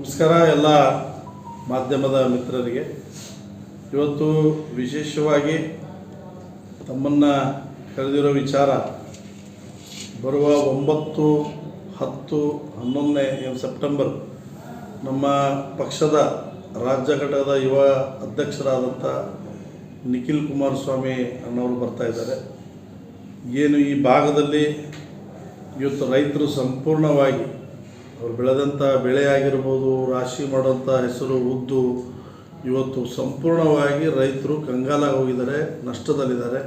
ನಮಸ್ಕಾರ ಎಲ್ಲ ಮಾಧ್ಯಮದ ಮಿತ್ರರಿಗೆ. ಇವತ್ತು ವಿಶೇಷವಾಗಿ ತಮ್ಮನ್ನು ಕರೆದಿರೋ ವಿಚಾರ ಬರುವ ಒಂಬತ್ತು ಹತ್ತು ಹನ್ನೊಂದನೇ ಸೆಪ್ಟೆಂಬರ್ ನಮ್ಮ ಪಕ್ಷದ ರಾಜ್ಯ ಘಟಕದ ಯುವ ಅಧ್ಯಕ್ಷರಾದಂಥ ನಿಖಿಲ್ ಕುಮಾರಸ್ವಾಮಿ ಅನ್ನೋರು ಬರ್ತಾ ಇದ್ದಾರೆ. ಏನು ಈ ಭಾಗದಲ್ಲಿ ಇವತ್ತು ರೈತರು ಸಂಪೂರ್ಣವಾಗಿ ಅವ್ರು ಬೆಳೆದಂಥ ಬೆಳೆ ಆಗಿರ್ಬೋದು, ರಾಶಿ ಮಾಡೋಂಥ ಹೆಸರು, ಉದ್ದು, ಇವತ್ತು ಸಂಪೂರ್ಣವಾಗಿ ರೈತರು ಕಂಗಾಲಾಗಿ ಹೋಗಿದ್ದಾರೆ, ನಷ್ಟದಲ್ಲಿದ್ದಾರೆ.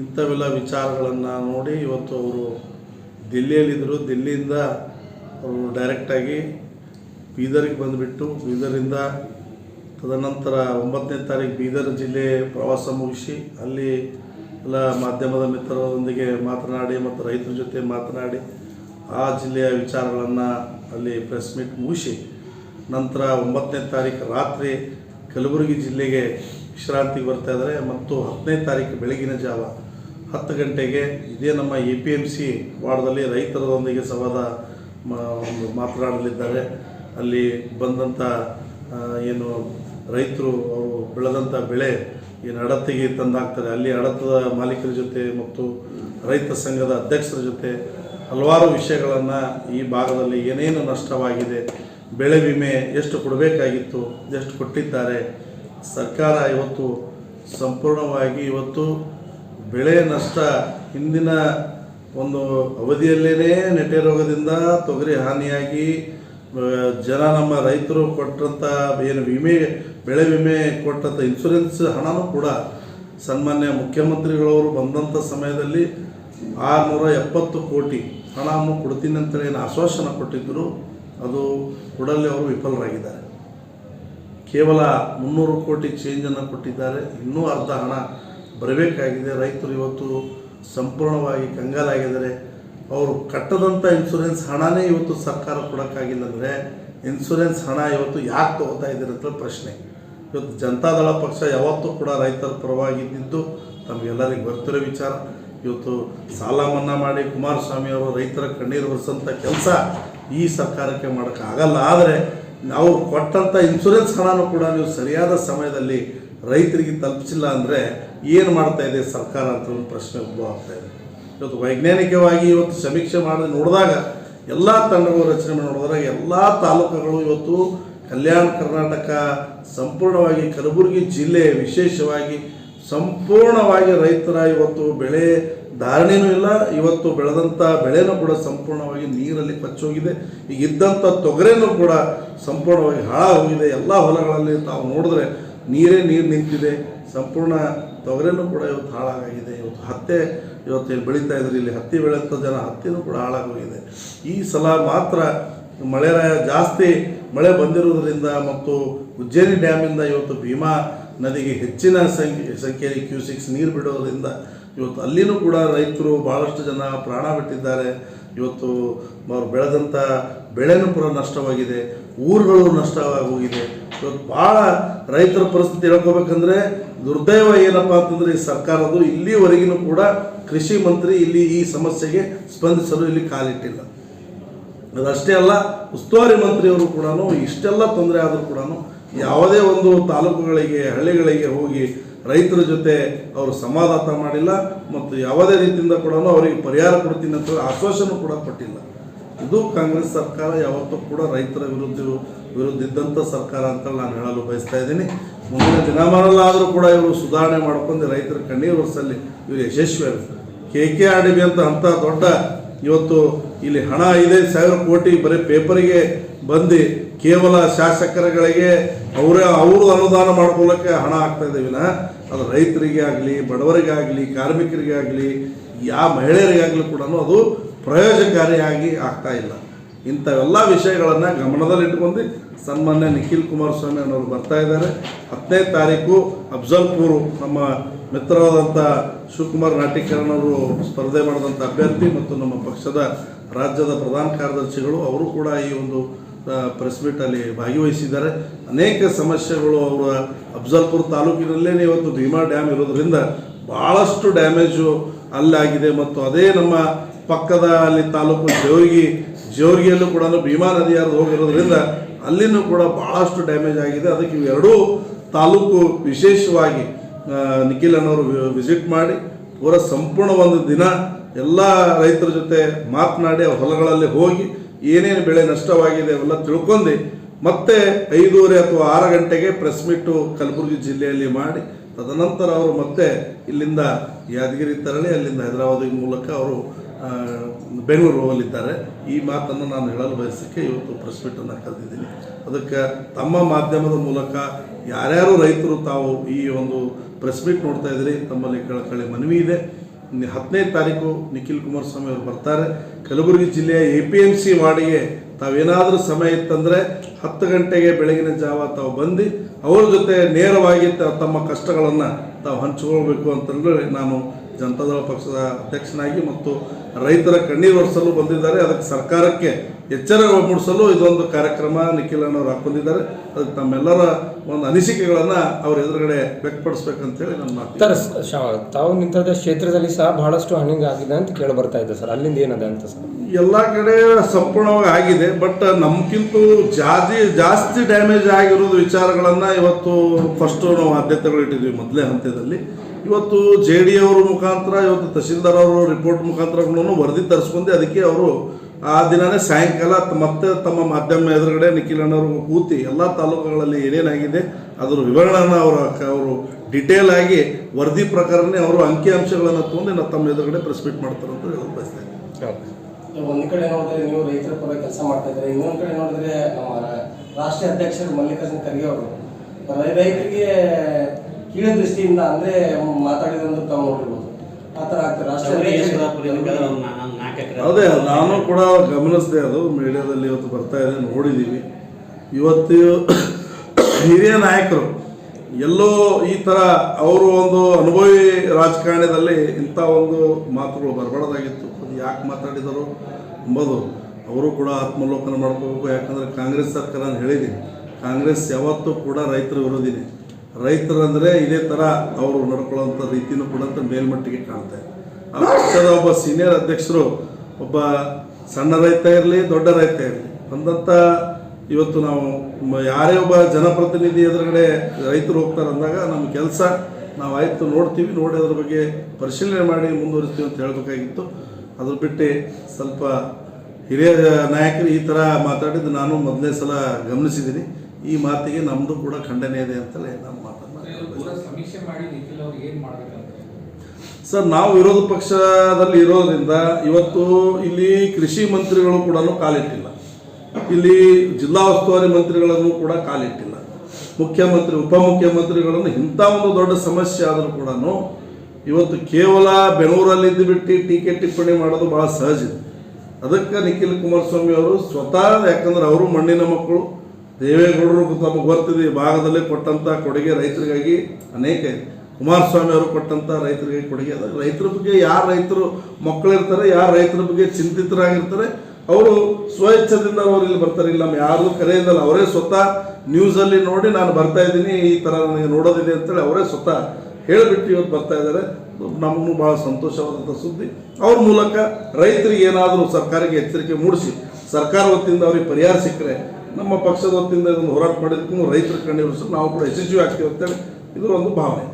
ಇಂಥವೆಲ್ಲ ವಿಚಾರಗಳನ್ನು ನೋಡಿ ಇವತ್ತು ಅವರು ದಿಲ್ಲಿಯಲ್ಲಿದ್ದರು. ದಿಲ್ಲಿಯಿಂದ ಅವರು ಡೈರೆಕ್ಟಾಗಿ ಬೀದರಿಗೆ ಬಂದುಬಿಟ್ಟು ಬೀದರಿಂದ ತದನಂತರ ಒಂಬತ್ತನೇ ತಾರೀಕು ಬೀದರ್ ಜಿಲ್ಲೆ ಪ್ರವಾಸ ಮುಗಿಸಿ, ಅಲ್ಲಿ ಎಲ್ಲ ಮಾಧ್ಯಮದ ಮಿತ್ರರೊಂದಿಗೆ ಮಾತನಾಡಿ ಮತ್ತು ರೈತರ ಜೊತೆ ಮಾತನಾಡಿ ಆ ಜಿಲ್ಲೆಯ ವಿಚಾರಗಳನ್ನು ಅಲ್ಲಿ ಪ್ರೆಸ್ ಮೀಟ್ ಮುಗಿಸಿ ನಂತರ ಒಂಬತ್ತನೇ ತಾರೀಕು ರಾತ್ರಿ ಕಲಬುರಗಿ ಜಿಲ್ಲೆಗೆ ವಿಶ್ರಾಂತಿಗೆ ಬರ್ತಾ ಇದ್ದಾರೆ. ಮತ್ತು ಹತ್ತನೇ ತಾರೀಕು ಬೆಳಗಿನ ಜಾವ ಹತ್ತು ಗಂಟೆಗೆ ಇದೇ ನಮ್ಮ ಎ ಪಿ ಎಂ ಸಿ ವಾರ್ಡ್ದಲ್ಲಿ ರೈತರದೊಂದಿಗೆ ಸಂವಾದ ಒಂದು ಮಾತನಾಡಲಿದ್ದಾರೆ. ಅಲ್ಲಿ ಬಂದಂಥ ಏನು ರೈತರು ಅವರು ಬೆಳೆದಂಥ ಬೆಳೆ ಏನು ಅಡತಿಗೆ ತಂದಾಗ್ತಾರೆ ಅಲ್ಲಿ ಅಡತದ ಮಾಲೀಕರ ಜೊತೆ ಮತ್ತು ರೈತ ಸಂಘದ ಅಧ್ಯಕ್ಷರ ಜೊತೆ ಹಲವಾರು ವಿಷಯಗಳನ್ನು ಈ ಭಾಗದಲ್ಲಿ ಏನೇನು ನಷ್ಟವಾಗಿದೆ, ಬೆಳೆ ವಿಮೆ ಎಷ್ಟು ಕೊಡಬೇಕಾಗಿತ್ತು, ಎಷ್ಟು ಕೊಟ್ಟಿದ್ದಾರೆ, ಸರ್ಕಾರ ಇವತ್ತು ಸಂಪೂರ್ಣವಾಗಿ ಇವತ್ತು ಬೆಳೆ ನಷ್ಟ ಹಿಂದಿನ ಒಂದು ಅವಧಿಯಲ್ಲೇ ನೆಟೆ ರೋಗದಿಂದ ತೊಗರಿ ಹಾನಿಯಾಗಿ ಜನ ನಮ್ಮ ರೈತರು ಕೊಟ್ಟಂಥ ಏನು ವಿಮೆ, ಬೆಳೆ ವಿಮೆ ಕೊಟ್ಟಂಥ ಇನ್ಶೂರೆನ್ಸ್ ಹಣನೂ ಕೂಡ ಸನ್ಮಾನ್ಯ ಮುಖ್ಯಮಂತ್ರಿಗಳವರು ಬಂದಂಥ ಸಮಯದಲ್ಲಿ ಆರುನೂರ ಎಪ್ಪತ್ತು ಕೋಟಿ ಹಣವನ್ನು ಕೊಡ್ತೀನಿ ಅಂತೇಳಿ ಏನು ಆಶ್ವಾಸನ ಕೊಟ್ಟಿದ್ದರು ಅದು ಕೊಡಲ್ಲಿ ಅವರು ವಿಫಲರಾಗಿದ್ದಾರೆ. ಕೇವಲ ಮುನ್ನೂರು ಕೋಟಿ ಚೇಂಜನ್ನು ಕೊಟ್ಟಿದ್ದಾರೆ, ಇನ್ನೂ ಅರ್ಧ ಹಣ ಬರಬೇಕಾಗಿದೆ. ರೈತರು ಇವತ್ತು ಸಂಪೂರ್ಣವಾಗಿ ಕಂಗಾಲಾಗಿದ್ದಾರೆ. ಅವರು ಕಟ್ಟದಂಥ ಇನ್ಸೂರೆನ್ಸ್ ಹಣನೇ ಇವತ್ತು ಸರ್ಕಾರ ಕೊಡೋಕ್ಕಾಗಿಲ್ಲ ಅಂದರೆ ಇನ್ಸೂರೆನ್ಸ್ ಹಣ ಇವತ್ತು ಯಾಕೆ ತಗೋತಾ ಇದ್ದೀರಿ ಅಂತ ಪ್ರಶ್ನೆ. ಇವತ್ತು ಜನತಾದಳ ಪಕ್ಷ ಯಾವತ್ತೂ ಕೂಡ ರೈತರ ಪರವಾಗಿದ್ದು ತಮಗೆಲ್ಲರಿಗೆ ಬರ್ತಿರೋ ವಿಚಾರ. ಇವತ್ತು ಸಾಲ ಮನ್ನಾ ಮಾಡಿ ಕುಮಾರಸ್ವಾಮಿ ಅವರು ರೈತರ ಕಣ್ಣೀರು ಬರ್ಸೋಂಥ ಕೆಲಸ ಈ ಸರ್ಕಾರಕ್ಕೆ ಮಾಡೋಕ್ಕಾಗಲ್ಲ ಆದರೆ ನಾವು ಕೊಟ್ಟಂಥ ಇನ್ಶೂರೆನ್ಸ್ ಹಣನೂ ಕೂಡ ನೀವು ಸರಿಯಾದ ಸಮಯದಲ್ಲಿ ರೈತರಿಗೆ ತಲುಪಿಸಿಲ್ಲ ಅಂದರೆ ಏನು ಮಾಡ್ತಾ ಇದೆ ಸರ್ಕಾರ ಅಂತ ಒಂದು ಪ್ರಶ್ನೆ ಉದ್ಭವ ಇದೆ. ಇವತ್ತು ವೈಜ್ಞಾನಿಕವಾಗಿ ಇವತ್ತು ಸಮೀಕ್ಷೆ ಮಾಡಿ ನೋಡಿದಾಗ ಎಲ್ಲ ತಂಡಗಳು ರಚನೆ ಮಾಡಿ ನೋಡಿದಾಗ ಎಲ್ಲ ತಾಲೂಕುಗಳು ಇವತ್ತು ಕಲ್ಯಾಣ ಕರ್ನಾಟಕ ಸಂಪೂರ್ಣವಾಗಿ ಕಲಬುರಗಿ ಜಿಲ್ಲೆ ವಿಶೇಷವಾಗಿ ಸಂಪೂರ್ಣವಾಗಿ ರೈತರ ಇವತ್ತು ಬೆಳೆ ಧಾರಣೆನೂ ಇಲ್ಲ, ಇವತ್ತು ಬೆಳೆದಂಥ ಬೆಳೆನೂ ಕೂಡ ಸಂಪೂರ್ಣವಾಗಿ ನೀರಲ್ಲಿ ಕಚ್ಚೋಗಿದೆ ಈಗ ಇದ್ದಂಥ ತೊಗರೆನೂ ಕೂಡ ಸಂಪೂರ್ಣವಾಗಿ ಹಾಳಾಗೋಗಿದೆ. ಎಲ್ಲ ಹೊಲಗಳಲ್ಲಿ ತಾವು ನೋಡಿದ್ರೆ ನೀರೇ ನೀರು ನಿಂತಿದೆ. ಸಂಪೂರ್ಣ ತೊಗರೆನೂ ಕೂಡ ಇವತ್ತು ಹಾಳಾಗಿದೆ ಇವತ್ತು ಹತ್ತೆ ಇವತ್ತು ಇಲ್ಲಿ ಬೆಳೀತಾ ಇದ್ರೆ ಇಲ್ಲಿ ಹತ್ತಿ ಬೆಳೆದಂಥ ಜನ ಹತ್ತಿನೂ ಕೂಡ ಹಾಳಾಗೋಗಿದೆ. ಈ ಸಲ ಮಾತ್ರ ಮಳೆ ಜಾಸ್ತಿ ಮಳೆ ಬಂದಿರೋದ್ರಿಂದ ಮತ್ತು ಉಜ್ಜಯಿನಿ ಡ್ಯಾಮಿಂದ ಇವತ್ತು ಭೀಮಾ ನದಿಗೆ ಹೆಚ್ಚಿನ ಸಂಖ್ಯೆ, ಸಂಖ್ಯೆಯಲ್ಲಿ ಕ್ಯೂಸಿಕ್ಸ್ ನೀರು ಬಿಡೋದ್ರಿಂದ ಇವತ್ತು ಅಲ್ಲಿನೂ ಕೂಡ ರೈತರು ಭಾಳಷ್ಟು ಜನ ಪ್ರಾಣ ಬಿಟ್ಟಿದ್ದಾರೆ. ಇವತ್ತು ಅವ್ರು ಬೆಳೆದಂಥ ಬೆಳೆನೂ ಕೂಡ ನಷ್ಟವಾಗಿದೆ, ಊರುಗಳು ನಷ್ಟವಾಗೋಗಿದೆ ಇವತ್ತು ಭಾಳ ರೈತರ ಪರಿಸ್ಥಿತಿ ಹೇಳ್ಕೋಬೇಕಂದ್ರೆ ದುರ್ದೈವ ಏನಪ್ಪ ಅಂತಂದರೆ ಈ ಸರ್ಕಾರದ್ದು ಇಲ್ಲಿವರೆಗಿನೂ ಕೂಡ ಕೃಷಿ ಮಂತ್ರಿ ಇಲ್ಲಿ ಈ ಸಮಸ್ಯೆಗೆ ಸ್ಪಂದಿಸಲು ಇಲ್ಲಿ ಕಾಲಿಟ್ಟಿಲ್ಲ. ಅದಷ್ಟೇ ಅಲ್ಲ ಉಸ್ತುವಾರಿ ಮಂತ್ರಿಯವರು ಕೂಡ ಇಷ್ಟೆಲ್ಲ ತೊಂದರೆ ಆದರೂ ಕೂಡ ಯಾವುದೇ ಒಂದು ತಾಲೂಕುಗಳಿಗೆ, ಹಳ್ಳಿಗಳಿಗೆ ಹೋಗಿ ರೈತರ ಜೊತೆ ಅವರು ಸಮಾಧಾನ ಮಾಡಿಲ್ಲ ಮತ್ತು ಯಾವುದೇ ರೀತಿಯಿಂದ ಕೂಡ ಅವರಿಗೆ ಪರಿಹಾರ ಕೊಡ್ತೀನಿ ಅಂತ ಆಶ್ವಾಸನೂ ಕೂಡ ಕೊಟ್ಟಿಲ್ಲ. ಇದು ಕಾಂಗ್ರೆಸ್ ಸರ್ಕಾರ ಯಾವತ್ತೂ ಕೂಡ ರೈತರ ವಿರುದ್ಧ ವಿರುದ್ಧ ಇದ್ದಂಥ ಸರ್ಕಾರ ಅಂತ ನಾನು ಹೇಳಲು ಬಯಸ್ತಾ ಇದ್ದೀನಿ. ಮುಂದಿನ ದಿನಮಾನಲ್ಲಾದರೂ ಕೂಡ ಇವರು ಸುಧಾರಣೆ ಮಾಡ್ಕೊಂಡು ರೈತರ ಕಣ್ಣೀರು ಒರೆಸಲ್ಲಿ ಇವರು ಯಶಸ್ವಿಯಾಗುತ್ತೆ K K R D B ಅಂತ ಅಂಥ ದೊಡ್ಡ ಇವತ್ತು ಇಲ್ಲಿ ಹಣ ಇದೆ, ಸಾವಿರ ಕೋಟಿ ಬರೀ ಪೇಪರಿಗೆ ಬಂದು ಕೇವಲ ಶಾಸಕರುಗಳಿಗೆ ಅವರೇ, ಅವರು ಅನುದಾನ ಮಾಡ್ಕೊಳ್ಳೋಕ್ಕೆ ಹಣ ಆಗ್ತಾ ಇದೆ ವಿನ, ಅದು ರೈತರಿಗೆ ಆಗಲಿ, ಬಡವರಿಗಾಗಲಿ ಕಾರ್ಮಿಕರಿಗೆ ಆಗಲಿ ಯಾವ ಮಹಿಳೆಯರಿಗಾಗಲಿ ಕೂಡ ಅದು ಪ್ರಯೋಜನಕಾರಿಯಾಗಿ ಆಗ್ತಾ ಇಲ್ಲ. ಇಂಥವೆಲ್ಲ ವಿಷಯಗಳನ್ನು ಗಮನದಲ್ಲಿಟ್ಕೊಂಡು ಸನ್ಮಾನ್ಯ ನಿಖಿಲ್ ಕುಮಾರಸ್ವಾಮಿ ಅನ್ನೋರು ಬರ್ತಾ ಇದ್ದಾರೆ. ಹತ್ತನೇ ತಾರೀಕು ಅಫ್ಜಲ್ಪುರ್, ನಮ್ಮ ಮಿತ್ರರಾದಂಥ ಶಿವಕುಮಾರ್ ನಾಟಿಕರನ್ ಅವರು ಸ್ಪರ್ಧೆ ಮಾಡಿದಂಥ ಅಭ್ಯರ್ಥಿ ಮತ್ತು ನಮ್ಮ ಪಕ್ಷದ ರಾಜ್ಯದ ಪ್ರಧಾನ ಕಾರ್ಯದರ್ಶಿಗಳು, ಅವರು ಕೂಡ ಈ ಒಂದು ಪ್ರೆಸ್ ಮೀಟಲ್ಲಿ ಭಾಗವಹಿಸಿದ್ದಾರೆ. ಅನೇಕ ಸಮಸ್ಯೆಗಳು ಅವರ ಅಫ್ಜಲ್ಪುರ್ ತಾಲೂಕಿನಲ್ಲೇ ಇವತ್ತು ಭೀಮಾ ಡ್ಯಾಮ್ ಇರೋದ್ರಿಂದ ಭಾಳಷ್ಟು ಡ್ಯಾಮೇಜು ಅಲ್ಲಾಗಿದೆ ಮತ್ತು ಅದೇ ನಮ್ಮ ಪಕ್ಕದ ಅಲ್ಲಿ ತಾಲೂಕು ಜೇವರ್ಗಿ ಜೇವರ್ಗಿಯಲ್ಲೂ ಕೂಡ ಭೀಮಾ ನದಿ ಹರಿದು ಹೋಗಿರೋದ್ರಿಂದ ಅಲ್ಲಿನೂ ಕೂಡ ಭಾಳಷ್ಟು ಡ್ಯಾಮೇಜ್ ಆಗಿದೆ. ಅದಕ್ಕೆ ಇವೆರಡೂ ತಾಲೂಕು ವಿಶೇಷವಾಗಿ ನಿಖಿಲ್ ಅನ್ನೋರು ವಿಸಿಟ್ ಮಾಡಿ, ಪೂರ ಸಂಪೂರ್ಣ ಒಂದು ದಿನ ಎಲ್ಲ ರೈತರ ಜೊತೆ ಮಾತನಾಡಿ ಹೊಲಗಳಲ್ಲಿ ಹೋಗಿ ಏನೇನು ಬೆಳೆ ನಷ್ಟವಾಗಿದೆ ಅವೆಲ್ಲ ತಿಳ್ಕೊಂಡು ಮತ್ತೆ ಐದೂವರೆ ಅಥವಾ ಆರು ಗಂಟೆಗೆ ಪ್ರೆಸ್ ಮೀಟು ಕಲಬುರಗಿ ಜಿಲ್ಲೆಯಲ್ಲಿ ಮಾಡಿ, ತದನಂತರ ಅವರು ಮತ್ತೆ ಇಲ್ಲಿಂದ ಯಾದಗಿರಿ ತೆರಳಿ, ಅಲ್ಲಿಂದ ಹೈದರಾಬಾದ್ ಮೂಲಕ ಅವರು ಬೆಂಗಳೂರು ಹೋಗಲಿದ್ದಾರೆ. ಈ ಮಾತನ್ನು ನಾನು ಹೇಳಲು ಬಯಸಕ್ಕೆ ಇವತ್ತು ಪ್ರೆಸ್ ಮೀಟನ್ನು ಕರೆದಿದ್ದೀನಿ. ಅದಕ್ಕೆ ತಮ್ಮ ಮಾಧ್ಯಮದ ಮೂಲಕ ಯಾರ್ಯಾರು ರೈತರು ತಾವು ಈ ಒಂದು ಪ್ರೆಸ್ ಮೀಟ್ ನೋಡ್ತಾ ಇದ್ದೀರಿ, ತಮ್ಮಲ್ಲಿ ಕಳೆ ಮನವಿ ಇದೆ. ಹತ್ತನೇ ತಾರೀಕು ನಿಖಿಲ್ ಕುಮಾರಸ್ವಾಮಿ ಅವರು ಬರ್ತಾರೆ. ಕಲಬುರಗಿ ಜಿಲ್ಲೆಯ ಎ ಪಿ ಎಂ ಸಿ ವಾರ್ಡಿಗೆ ತಾವೇನಾದರೂ ಸಮಯ ಇತ್ತಂದರೆ ಹತ್ತು ಗಂಟೆಗೆ ಬೆಳಗಿನ ಜಾವ ತಾವು ಬಂದು ಅವ್ರ ಜೊತೆ ನೇರವಾಗಿ ತಮ್ಮ ಕಷ್ಟಗಳನ್ನು ತಾವು ಹಂಚಿಕೊಳ್ಬೇಕು ಅಂತಂದ್ರೆ ನಾನು ಜನತಾದಳ ಪಕ್ಷದ ಅಧ್ಯಕ್ಷನಾಗಿ ಮತ್ತು ರೈತರ ಕಣ್ಣೀರು ಒರೆಸಲು ಬಂದಿದ್ದಾರೆ. ಅದಕ್ಕೆ ಸರ್ಕಾರಕ್ಕೆ ಎಚ್ಚರ ಮೂಡಿಸಲು ಇದೊಂದು ಕಾರ್ಯಕ್ರಮ ನಿಖಿಲ್ ಅನ್ನೋರು ಹಾಕೊಂಡಿದ್ದಾರೆ ಅದಕ್ಕೆ ತಮ್ಮೆಲ್ಲರ ಒಂದು ಅನಿಸಿಕೆಗಳನ್ನು ಅವ್ರ ಎದುರುಗಡೆ ವ್ಯಕ್ತಪಡಿಸ್ಬೇಕಂತೇಳಿ ನನ್ನ ಮಾತು. ಸರ್ ತಾವು ನಿಂತದ ಕ್ಷೇತ್ರದಲ್ಲಿ ಸಹ ಬಹಳಷ್ಟು ಹಣ್ಣಿಂಗ್ ಆಗಿದೆ ಅಂತ ಕೇಳಿ ಬರ್ತಾ ಇದೆ ಸರ್. ಅಲ್ಲಿಂದ ಏನಿದೆ ಅಂತ ಸರ್? ಎಲ್ಲ ಕಡೆ ಸಂಪೂರ್ಣವಾಗಿ ಆಗಿದೆ ಬಟ್ ನಮ್ಗಿಂತೂ ಜಾಸ್ತಿ ಜಾಸ್ತಿ ಡ್ಯಾಮೇಜ್ ಆಗಿರೋದು ವಿಚಾರಗಳನ್ನು ಇವತ್ತು ಫಸ್ಟು ನಾವು ಆದ್ಯತೆಗಳು ಇಟ್ಟಿದ್ವಿ ಮೊದಲೇ ಹಂತದಲ್ಲಿ. ಇವತ್ತು ಜೆ ಡಿ ಅವರ ಮುಖಾಂತರ ಇವತ್ತು ತಹಶೀಲ್ದಾರ್ ಅವರು ರಿಪೋರ್ಟ್ ಮುಖಾಂತರಗಳನ್ನು ವರದಿ ತರಿಸ್ಕೊಂಡು ಅದಕ್ಕೆ ಅವರು ಆ ದಿನಾನೇ ಸಾಯಂಕಾಲ ಮತ್ತೆ ತಮ್ಮ ಮಾಧ್ಯಮ ಎದುರುಗಡೆ ನಿಖಿಲ್ ಅಣ್ಣವರು ಕೂತಿ ಎಲ್ಲ ತಾಲೂಕುಗಳಲ್ಲಿ ಏನೇನಾಗಿದೆ ಅದರ ವಿವರಣೆಯನ್ನು ಅವರು ಅವರು ಡಿಟೇಲ್ ಆಗಿ ವರದಿ ಪ್ರಕಾರನೇ ಅವರು ಅಂಕಿಅಂಶಗಳನ್ನು ತಗೊಂಡು ನಾವು ತಮ್ಮ ಎದುರುಗಡೆ ಪ್ರೆಸ್ ಮೀಟ್ ಮಾಡ್ತಾರೆ ಅಂತ ಹೇಳೋದು ಬಯಸ್ತೇನೆ ಒಂದು ಕಡೆ ನೋಡಿದ್ರೆ ನೀವು ರೈತರ ಪರ ಕೆಲಸ ಮಾಡ್ತಾ ಇದ್ದಾರೆ ಇನ್ನೊಂದು ಕಡೆ ನೋಡಿದ್ರೆ ನಮ್ಮ ರಾಷ್ಟ್ರೀಯ ಅಧ್ಯಕ್ಷರು ಮಲ್ಲಿಕಾರ್ಜುನ ಖರ್ಗೆ ಅವರು. ರೈತರಿಗೆ ಕೀಳ ದೃಷ್ಟಿಯಿಂದ ಅಂದ್ರೆ ಮಾತಾಡಿದಂದು ತಾವು ನೋಡಿರ್ಬೋದು. ಆ ಥರ ಆಗ್ತದೆ. ರಾಷ್ಟ್ರೀಯ ಅಧ್ಯಕ್ಷರು ಅದೇ, ನಾನು ಕೂಡ ಗಮನಿಸಿದೆ ಅದು. ಮೀಡಿಯಾದಲ್ಲಿ ಇವತ್ತು ಬರ್ತಾ ಇದೆ ನೋಡಿದ್ದೀವಿ ಇವತ್ತು ಹಿರಿಯ ನಾಯಕರು, ಎಲ್ಲೋ ಈ ಥರ ಅವರು ಒಂದು ಅನುಭವಿ ರಾಜಕಾರಣದಲ್ಲಿ ಇಂಥ ಒಂದು ಮಾತುಗಳು ಬರಬಾರ್ದಾಗಿತ್ತು. ಅದು ಯಾಕೆ ಮಾತಾಡಿದರು ಎಂಬುದು ಅವರು ಕೂಡ ಆತ್ಮಲೋಕನ ಮಾಡ್ಕೋಬೇಕು. ಯಾಕಂದರೆ ಕಾಂಗ್ರೆಸ್ ಸರ್ಕಾರ ನಾನು ಹೇಳಿದ್ದೀನಿ. ಕಾಂಗ್ರೆಸ್ ಯಾವತ್ತೂ ಕೂಡ ರೈತರ ವಿರೋಧಿನಿ. ರೈತರಂದರೆ ಇದೇ ಥರ ಅವರು ನಡ್ಕೊಳ್ಳೋಂಥ ರೀತಿನೂ ಕೂಡ ಮೇಲ್ಮಟ್ಟಿಗೆ ಕಾಣ್ತಾ ಇದೆ. ಆ ಪಕ್ಷದ ಒಬ್ಬ ಸೀನಿಯರ್ ಅಧ್ಯಕ್ಷರು ಒಬ್ಬ ಸಣ್ಣ ರೈತ ಇರಲಿ, ದೊಡ್ಡ ರೈತ ಇರಲಿ. ಬಂದಂಥ ಇವತ್ತು ನಾವು ಯಾರೇ ಒಬ್ಬ ಜನಪ್ರತಿನಿಧಿ ಎದುರುಗಡೆ ರೈತರು ಹೋಗ್ತಾರೆ ಅಂದಾಗ ನಮ್ಮ ಕೆಲಸ ನಾವು ಆಯಿತು ನೋಡ್ತೀವಿ, ನೋಡಿ ಅದ್ರ ಬಗ್ಗೆ ಪರಿಶೀಲನೆ ಮಾಡಿ ಮುಂದುವರಿಸ್ತೀವಿ ಅಂತ ಹೇಳಬೇಕಾಗಿತ್ತು. ಅದ್ರ ಬಿಟ್ಟು ಸ್ವಲ್ಪ ಹಿರಿಯ ನಾಯಕರು ಈ ಥರ ಮಾತಾಡಿದ್ದು ನಾನು ಮೊದಲನೇ ಸಲ ಗಮನಿಸಿದ್ದೀನಿ. ಈ ಮಾತಿಗೆ ನಮ್ಮದು ಕೂಡ ಖಂಡನೆ ಇದೆ ಅಂತಲೇ ನಮ್ಮ ಮಾತನ್ನು ಸರ್, ನಾವು ವಿರೋಧ ಪಕ್ಷದಲ್ಲಿ ಇರೋದ್ರಿಂದ ಇವತ್ತು ಇಲ್ಲಿ ಕೃಷಿ ಮಂತ್ರಿಗಳು ಕೂಡ ಕಾಲಿಟ್ಟಿಲ್ಲ. ಇಲ್ಲಿ ಜಿಲ್ಲಾ ಉಸ್ತುವಾರಿ ಮಂತ್ರಿಗಳನ್ನು ಕೂಡ ಕಾಲಿಟ್ಟಿಲ್ಲ. ಮುಖ್ಯಮಂತ್ರಿ, ಉಪಮುಖ್ಯಮಂತ್ರಿಗಳನ್ನು ಇಂಥ ಒಂದು ದೊಡ್ಡ ಸಮಸ್ಯೆ ಆದರೂ ಕೂಡ ಇವತ್ತು ಕೇವಲ ಬೆಂಗಳೂರಲ್ಲಿ ಬಿಟ್ಟು ಟೀಕೆ ಟಿಪ್ಪಣಿ ಮಾಡೋದು ಭಾಳ ಸಹಜ ಇದೆ. ಅದಕ್ಕೆ ನಿಖಿಲ್ ಕುಮಾರಸ್ವಾಮಿ ಅವರು ಸ್ವತಃ, ಯಾಕಂದ್ರೆ ಅವರು ಮಣ್ಣಿನ ಮಕ್ಕಳು, ದೇವೇಗೌಡರು ತಮಗೆ ಗೊತ್ತಿದೆ, ಈ ಭಾಗದಲ್ಲಿ ಕೊಟ್ಟಂಥ ಕೊಡುಗೆ ರೈತರಿಗಾಗಿ ಅನೇಕ ಇದೆ. ಕುಮಾರಸ್ವಾಮಿ ಅವರು ಕೊಟ್ಟಂಥ ರೈತರಿಗೆ ಕೊಡುಗೆ. ಅದ ರೈತರ ಬಗ್ಗೆ ಯಾರು ರೈತರು ಮಕ್ಕಳಿರ್ತಾರೆ, ಯಾರು ರೈತರ ಬಗ್ಗೆ ಚಿಂತಿತರಾಗಿರ್ತಾರೆ, ಅವರು ಸ್ವಇಚ್ಛದಿಂದ ಅವ್ರು ಇಲ್ಲಿ ಬರ್ತಾರೆ. ಇಲ್ಲ ನಮ್ಮ ಯಾರು ಕರೆಯಿಂದಲ್ಲ, ಅವರೇ ಸ್ವತಃ ನ್ಯೂಸಲ್ಲಿ ನೋಡಿ ನಾನು ಬರ್ತಾ ಇದ್ದೀನಿ, ಈ ಥರ ನನಗೆ ನೋಡೋದಿದೆ ಅಂತೇಳಿ ಅವರೇ ಸ್ವತಃ ಹೇಳಿಬಿಟ್ಟು ಇವತ್ತು ಬರ್ತಾ ಇದ್ದಾರೆ. ನಮಗೂ ಭಾಳ ಸಂತೋಷವಾದಂಥ ಸುದ್ದಿ. ಅವ್ರ ಮೂಲಕ ರೈತರಿಗೆ ಏನಾದರೂ ಸರ್ಕಾರಕ್ಕೆ ಎಚ್ಚರಿಕೆ ಮೂಡಿಸಿ, ಸರ್ಕಾರ ವತಿಯಿಂದ ಅವ್ರಿಗೆ ಪರಿಹಾರ ಸಿಕ್ಕರೆ, ನಮ್ಮ ಪಕ್ಷದ ವತಿಯಿಂದ ಇದನ್ನು ಹೋರಾಟ ಮಾಡಿದಕ್ಕೂ ರೈತರ ಕಣ್ಣೀರು ನಾವು ಕೂಡ ಯಶಸ್ವಿ ಆಗ್ತೀವಿ ಅಂತೇಳಿ ಇದು ಒಂದು ಭಾವನೆ.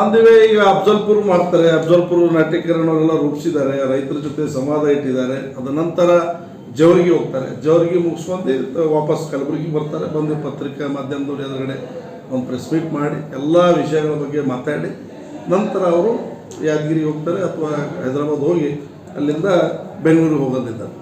ಆನ್ ದಿ ವೇ ಈಗ ಅಫ್ಜಲ್ಪುರ್ ಮಾಡ್ತಾರೆ ಅಫ್ಜಲ್ಪುರ್ ನಾಟ್ಯಕರಣವರೆಲ್ಲ ರೂಪಿಸಿದ್ದಾರೆ ರೈತರ ಜೊತೆ ಸಂವಾದ ಇಟ್ಟಿದ್ದಾರೆ ಅದ ನಂತರ ಜವರಿಗೆ ಹೋಗ್ತಾರೆ. ಜವರಿಗೆ ಮುಗಿಸ್ಕೊಂಡು ವಾಪಸ್ ಕಲಬುರಗಿ ಬರ್ತಾರೆ ಬಂದು ಪತ್ರಿಕಾ ಮಾಧ್ಯಮದವ್ರ ಎದುರುಗಡೆ ಒಂದು ಪ್ರೆಸ್ ಮೀಟ್ ಮಾಡಿ ಎಲ್ಲ ವಿಷಯಗಳ ಬಗ್ಗೆ ಮಾತಾಡಿ ನಂತರ ಅವರು ಯಾದಗಿರಿ ಹೋಗ್ತಾರೆ ಅಥವಾ ಹೈದರಾಬಾದ್ ಹೋಗಿ ಅಲ್ಲಿಂದ ಬೆಂಗಳೂರಿಗೆ ಹೋಗೋದಿದ್ದಾರೆ.